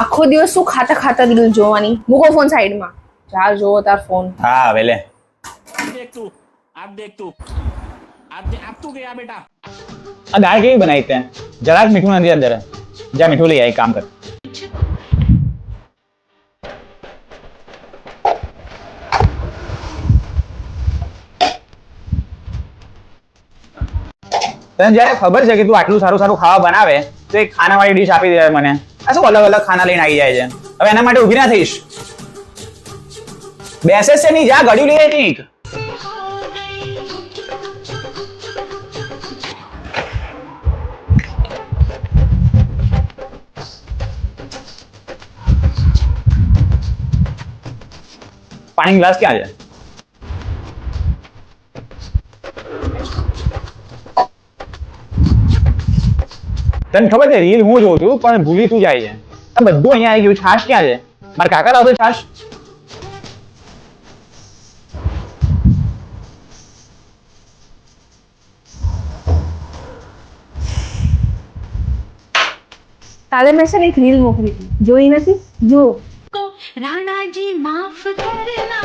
આખો દિવસ શું ખાતા ખાતા રીલ જોવાની? મૂકો ફોન સાઈડમાં જા જોવો તાર ફોન હા વેલે. બેટા. આ દાળ કેવી બનાવી તે? જરાક મીઠું નથી અંદર. જા મીઠું લઈ આય કામ કર. તને જ્યારે ખબર છે કે તું આટલું સારું સારું ખાવા બનાવે તો એક ખાનાવાળી ડીશ આપી દે મને. આ શું અલગ અલગ ખાના લઈને આવી જાય છે? હવે એના માટે ઊભી ના થઈશ. બેસે છે નહીં, જા, ગળ્યું લઈ આવી કંઈક. પાણી ગ્લાસ ક્યાં છે? તને ખબર છે રીલ હું જોઉં છું પણ ભૂલી શું જાય છે? આ બધું અહીંયા આવી ગયું છાશ ક્યાં છે? મારા કાકા લાવશે છાશ? કાલે મેં છે ને એક રીલ મોકલી જોઈ નથી? જો. રાણાજી માફ કરના